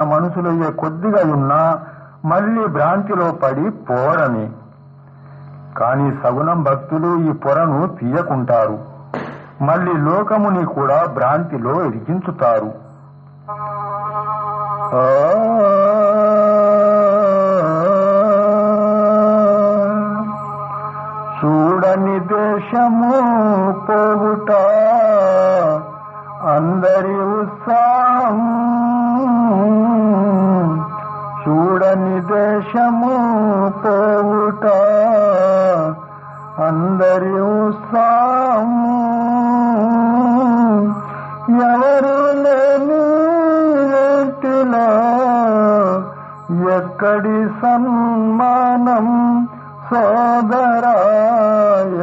మనుషులయ్యే కొద్దిగా ఉన్నా మళ్ళీ భ్రాంతిలో పడి పోరని. కాని సగుణం భక్తులు ఈ పొరను తీయకుంటారు. మళ్ళీ లోకముని కూడా భ్రాంతిలో ఇరికించుతారు చూడని దేశము పోవుట అందరి ఉత్సాహం అందరి ఎవరు లేని ఎక్కడి సన్మానం? సోదరా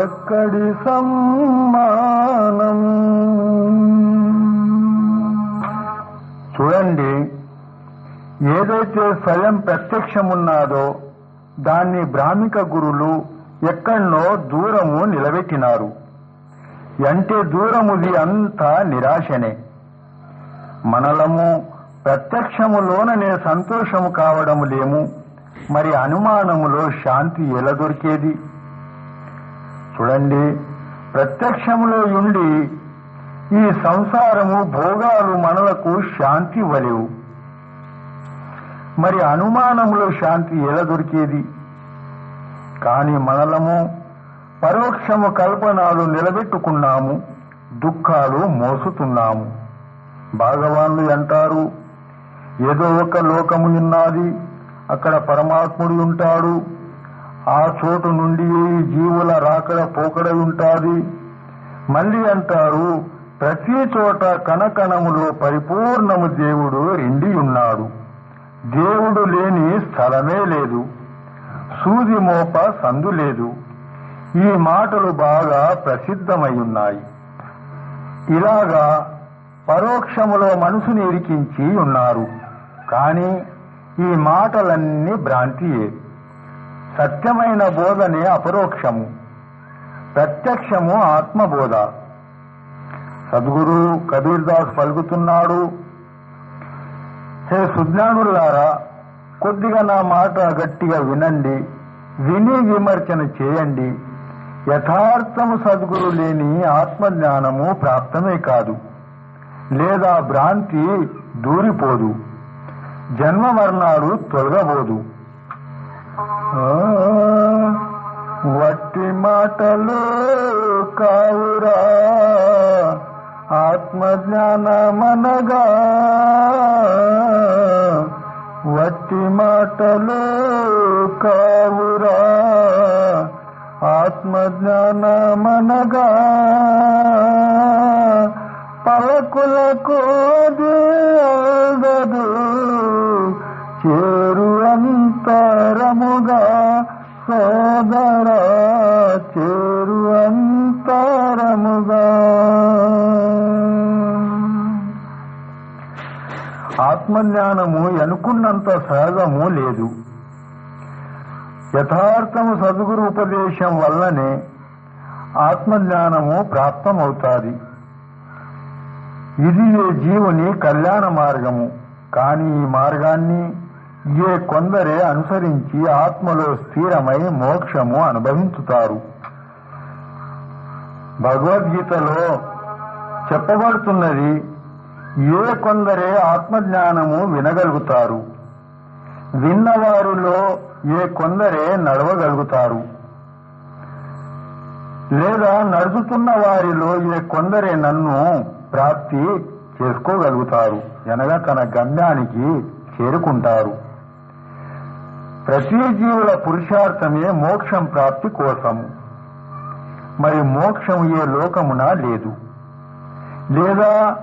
ఎక్కడి సమ్మానం చూడండి ఏదైతే స్వయం ప్రత్యక్షమున్నాదో దాన్ని బ్రాహ్మిక గురులు ఎక్కడనో దూరము నిలబెట్టినారు. అంటే దూరముది అంతా నిరాశనే. మనలము ప్రత్యక్షములోననే సంతోషము కావడము లేము మరి అనుమానములో శాంతి ఎలా దొరికేది? చూడండి ప్రత్యక్షములో ఉండి ఈ సంసారము భోగాలు మనలకు శాంతి ఇవ్వలేవు. మరి అనుమానములో శాంతి ఎలా దొరికేది? కాని మనలము పరోక్షము కల్పనాలు నిలబెట్టుకున్నాము దుఃఖాలు మోసుతున్నాము. భాగవాన్లు అంటారు ఏదో ఒక లోకము ఉన్నది అక్కడ పరమాత్ముడు ఉంటాడు ఆ చోటు నుండి ఈ జీవుల రాకడ పోకడ ఉంటాది. మళ్ళీ అంటారు ప్రతి చోట కనకణములో పరిపూర్ణము దేవుడు రెండి ఉన్నాడు దేవుడు లేని స్థలమే లేదు. సూది మోప సందు లేదు. ఈ మాటలు బాగా ప్రసిద్ధమై ఉన్నాయి ఇలాగా పరోక్షములో మనసుని ఇరికించి ఉన్నారు. కాని ఈ మాటలన్నీ భ్రాంతియే. సత్యమైన బోధనే అపరోక్షము. ప్రత్యక్షము ఆత్మబోధ. సద్గురు కబీర్ దాస్ పలుకుతున్నాడు. హే సుజ్ఞానులారా కొద్దిగా నా మాట గట్టిగా వినండి విని విమర్శన చేయండి. యథార్థము సద్గురు లేని ఆత్మజ్ఞానము ప్రాప్తమే కాదు లేదా భ్రాంతి దూరిపోదు జన్మ మరణాలు తొలగబోదు. వట్టి మాటలు కావురా ఆత్మజ్ఞానమనగా. వట్టి మాటలు కావురా ఆత్మజ్ఞానమనగా. పలకులకు దేదదు చేరు అంతరముగా. సోదరా చేరు అంతరముగా. ఆత్మజ్ఞానము ఎనుకున్నంత సహజము లేదు. యథార్థము సద్గురు ఉపదేశం వల్లనే ఆత్మజ్ఞానము ప్రాప్తమవుతాది. ఇది ఏ జీవుని కళ్యాణ మార్గము. కాని ఈ మార్గాన్ని ఏ కొందరే అనుసరించి ఆత్మలో స్థిరమై మోక్షము అనుభవించుతారు. భగవద్గీతలో చెప్పబడుతున్నది ఏ కొందరే ఆత్మజ్ఞానము వినగలుగుతారు. విన్నవారిలో ఏ కొందరే నడవగలుగుతారు. లేదా నడుచుతున్న వారిలో ఏ కొందరే నన్ను ప్రాప్తి చేసుకోగలుగుతారు. అనగా తన గమ్యానికి చేరుకుంటారు. ప్రతి జీవుల పురుషార్థమే మోక్షం ప్రాప్తి కోసము మరి మోక్షం ఏ లోకమున లేదు. లేదా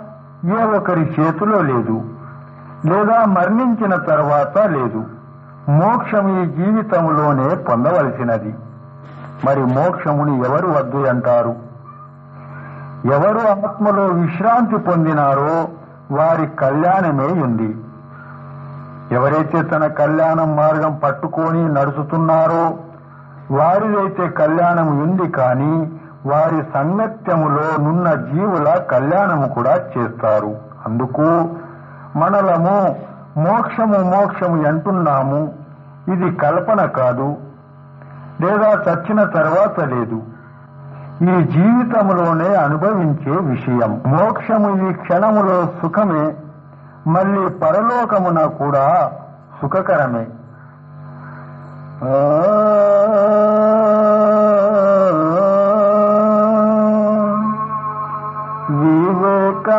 ఏ ఒకరి చేతిలో లేదు లేదా మరణించిన తర్వాత లేదు. మోక్షం ఈ జీవితంలోనే పొందవలసినది. మరి మోక్షముని ఎవరు వద్దు అంటారు? ఎవరు ఆత్మలో విశ్రాంతి పొందినారో వారి కళ్యాణమే ఉంది. ఎవరైతే తన కళ్యాణం మార్గం పట్టుకొని నడుచుతున్నారో వారిదైతే కళ్యాణం ఉంది కానీ వారి సంగత్యములో నున్న జీవుల కళ్యాణము కూడా చేస్తారు. అందుకు మనలము మోక్షము మోక్షము అంటున్నాము. ఇది కల్పన కాదు. లేదా చచ్చిన తర్వాత లేదు. ఈ జీవితంలోనే అనుభవించే విషయం. మోక్షము ఈ క్షణములో సుఖమే. మళ్ళీ పరలోకమున కూడా సుఖకరమే.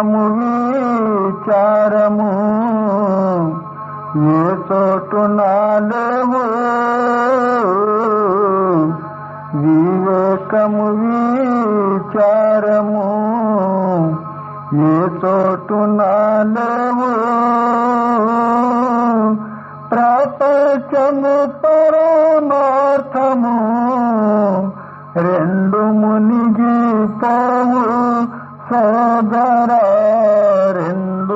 వివేకము విచారము ఏ చోటు నాలేము. వివేకము విచారము ఏ చోటు నాలేము. ప్రపంచము పరమార్థము రెండు మునిగి పోవు. సోదర రెండు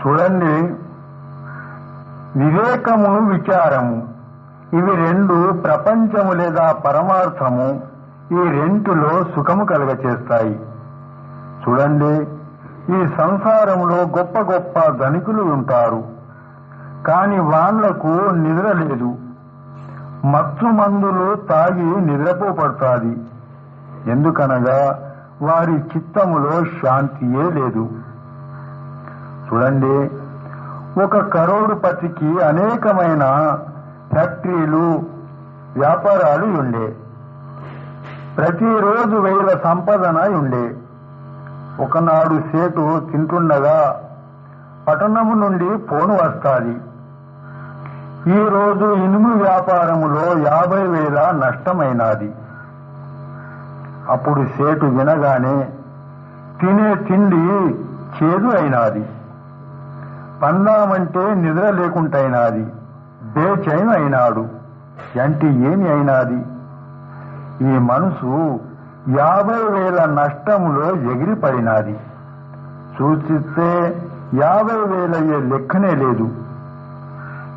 చూడండి వివేకము విచారము. ఇవి రెండు ప్రపంచము లేదా పరమార్థము ఈ రెంటిలో సుఖము కలుగచేస్తాయి. చూడండి ఈ సంసారంలో గొప్ప గొప్ప ధనికులు ఉంటారు. కాని వాళ్ళకు నిద్ర లేదు. మత్తు మందులు తాగి నిద్రపోపడుతుంది. ఎందుకనగా వారి చిత్తములో శాంతియే లేదు. చూడండి ఒక కరోడుపతికి అనేకమైన ఫ్యాక్టరీలు వ్యాపారాలు ఉండే. ప్రతిరోజు వేల సంపదన ఉండే. ఒకనాడు సేటు తింటుండగా పట్టణము నుండి ఫోను వస్తాది. ఈ రోజు ఇనుము వ్యాపారములో యాభై వేల నష్టమైనది. అప్పుడు సేటు వినగానే తినే తిండి చేదు అయినాది. పందామంటే నిద్ర లేకుంటైనాది. బేచైన్ అయినాడు అంటే ఏమి అయినాది? ఈ మనసు యాభై వేల నష్టములో ఎగిరిపడినాది. సూచిస్తే యాభై వేలయ్యే లెక్కనే లేదు.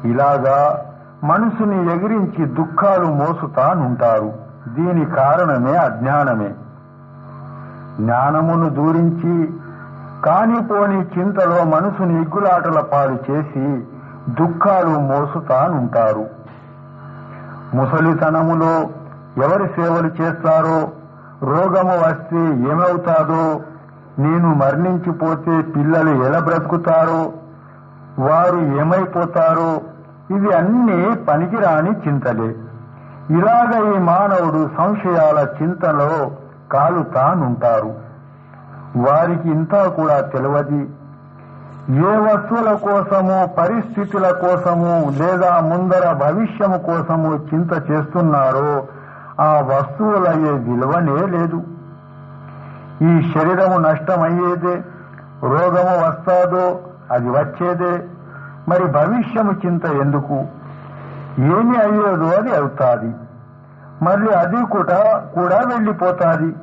ఇలాగా మనసుని ఎగిరించి దుఃఖాలు మోసుతానుంటారు. దీని కారణమే అజ్ఞానమే. జ్ఞానమును దూరించి కానిపోని చింతలో మనసుని ఇగ్గులాటల పాలు చేసి దుఃఖాలు మోసుతానుంటారు. ముసలితనములో ఎవరి సేవలు చేస్తారో రోగము వస్తే ఏమవుతాదో నేను మరణించిపోతే పిల్లలు ఎలా బ్రతుకుతారో వారు ఏమైపోతారో ఇవి అన్నీ పనికిరాని చింతలే. ఇలాగ ఈ మానవుడు సంశయాల చింతలో కాలుతానుంటారు వారికి ఇంతా కూడా తెలియదు ఏ వస్తువుల కోసము పరిస్థితుల కోసము లేదా ముందర భవిష్యము కోసము చింత చేస్తున్నారో ఆ వస్తువులయ్యే విలువనే లేదు. ఈ శరీరము నష్టమయ్యేదే రోగము వస్తాదో అది వచ్చేదే మరి భవిష్యము చింత ఎందుకు? ఏమి అయ్యేదో అది అవుతాది. మళ్ళీ అది కూడా కూడా వెళ్ళిపోతాది.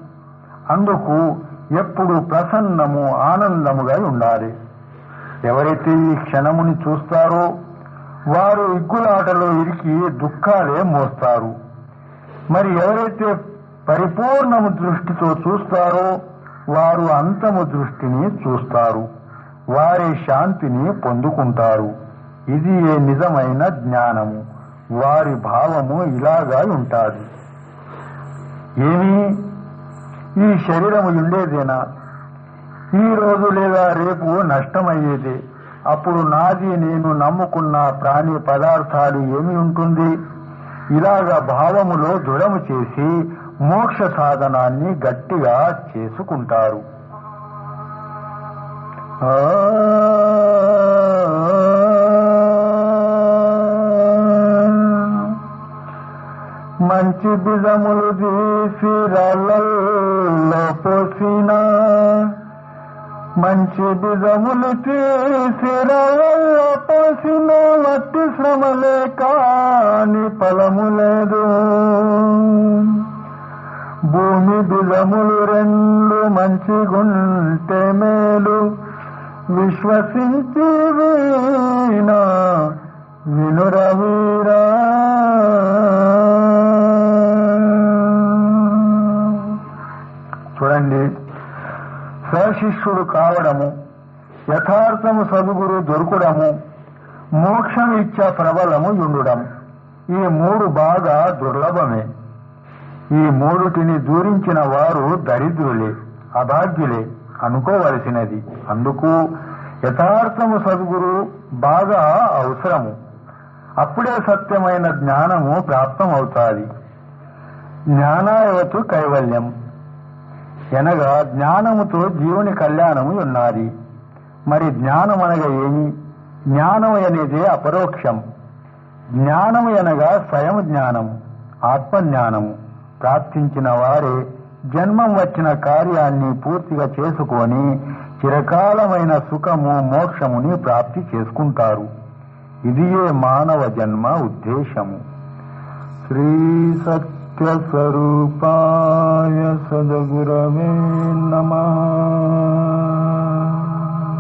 అందుకు ఎప్పుడు ప్రసన్నము ఆనందముగా ఉండాలి. ఎవరైతే ఈ క్షణముని చూస్తారో వారు ఇగ్గులాటలో ఇరికి దుఃఖాలే మోస్తారు. మరి ఎవరైతే పరిపూర్ణము దృష్టితో చూస్తారో వారు అంతము దృష్టిని చూస్తారు. వారి శాంతిని పొందుకుంటారు. ఇది ఏ నిజమైన జ్ఞానము? వారి భావము ఇలాగా ఉంటాది. ఏమి? ఈ శరీరము ఉండేదేనా? ఈ రోజు లేదా రేపు నష్టమయ్యేదే. అప్పుడు నాది నేను నమ్ముకున్న ప్రాణి పదార్థాలు ఏమి ఉంటుంది? ఇలాగా భావములో దృఢము చేసి మోక్ష సాధనాన్ని గట్టిగా చేసుకుంటారు. మంచి బిజములు తీసి రాళ్ళల్లో పోసిన మంచి బిజములు తీసి రాళ్ళల్లో పోసిన వట్టి శ్రమలే కాని ఫలము లేదు. భూమి బిజములు రెండు మంచిగుంటే మేలు. విశ్వసించి వీణా వినురవీరా. చూడండి సశిష్యుడు కావడము యథార్థము సదుగురు దొరకడము మోక్షం ఇచ్చ ప్రబలము యుండడం ఈ మూడు బాగా దుర్లభమే. ఈ మూడుటిని దూరించిన వారు దరిద్రులే అభాగ్యులే. అనుకోవలసినది. అందుకు యథార్థము సద్గురు బాగా అవసరము. అప్పుడే సత్యమైన జ్ఞానము ప్రాప్తమవుతాది. జ్ఞానాయవతు కైవల్యం. ఎనగా జ్ఞానముతో జీవుని కళ్యాణము ఉన్నది. మరి జ్ఞానం అనగా ఏమి? జ్ఞానం అనేది అపరోక్షం. జ్ఞానము అనగా స్వయం జ్ఞానం ఆత్మజ్ఞానము. ప్రాప్తించిన వారే జన్మం వచ్చిన కార్యాన్ని పూర్తిగా చేసుకొని చిరకాలమైన సుఖము మోక్షముని ప్రాప్తి చేసుకుంటారు. ఇదియే మానవ జన్మ ఉద్దేశము. శ్రీ సత్య స్వరూపాయ సదగురవే నమ.